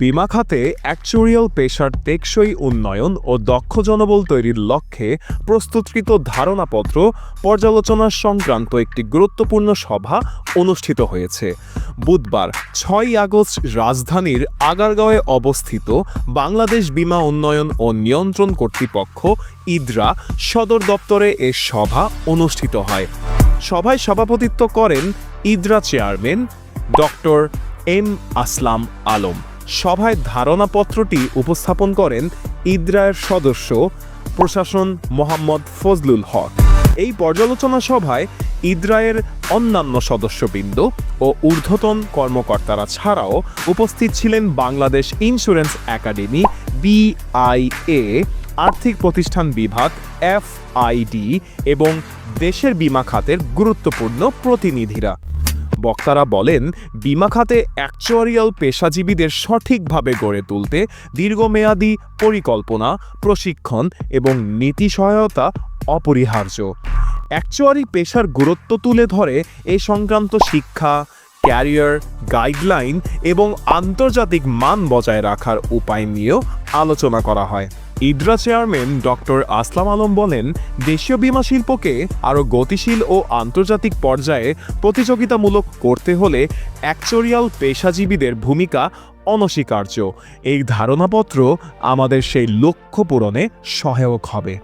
বিমা খাতে অ্যাকচুরিয়াল পেশার টেকসই উন্নয়ন ও দক্ষ জনবল তৈরির লক্ষ্যে প্রস্তুতকৃত ধারণাপত্র পর্যালোচনা সংক্রান্ত একটি গুরুত্বপূর্ণ সভা অনুষ্ঠিত হয়েছে। বুধবার ছয় আগস্ট, রাজধানীর আগারগাঁওয়ে অবস্থিত বাংলাদেশ বিমা উন্নয়ন ও নিয়ন্ত্রণ কর্তৃপক্ষ ইদ্রা সদর দপ্তরে এ সভা অনুষ্ঠিত হয়। সভায় সভাপতিত্ব করেন IDRA chairman doctor M Aslam Alam. সভায় ধারণাপত্রটি উপস্থাপন করেন ইদ্রায়ের সদস্য প্রশাসন মোহাম্মদ ফজলুল হক। এই পর্যালোচনা সভায় ইদ্রায়ের অন্যান্য সদস্যবৃন্দ ও ঊর্ধ্বতন কর্মকর্তারা ছাড়াও উপস্থিত ছিলেন বাংলাদেশ ইন্স্যুরেন্স একাডেমি, বিআইএ, আর্থিক প্রতিষ্ঠান বিভাগ, এফআইডি এবং দেশের বীমা খাতের গুরুত্বপূর্ণ প্রতিনিধিরা। বক্তারা বলেন, বিমা খাতে অ্যাকচুয়ারিয়াল পেশাজীবীদের সঠিকভাবে গড়ে তুলতে দীর্ঘমেয়াদী পরিকল্পনা, প্রশিক্ষণ এবং নীতি সহায়তা অপরিহার্য। অ্যাকচুয়ারি পেশার গুরুত্ব তুলে ধরে এ সংক্রান্ত শিক্ষা ক্যারিয়ার গাইডলাইন এবং আন্তর্জাতিক মান বজায় রাখার উপায় নিয়েও আলোচনা করা হয়। ইদ্রা চেয়ারম্যান ডক্টর আসলাম আলম বলেন, দেশীয় বিমা শিল্পকে আরও গতিশীল ও আন্তর্জাতিক পর্যায়ে প্রতিযোগিতামূলক করতে হলে অ্যাকচুরিয়াল পেশাজীবীদের ভূমিকা অনস্বীকার্য। এই ধারণাপত্র আমাদের সেই লক্ষ্য পূরণে সহায়ক হবে।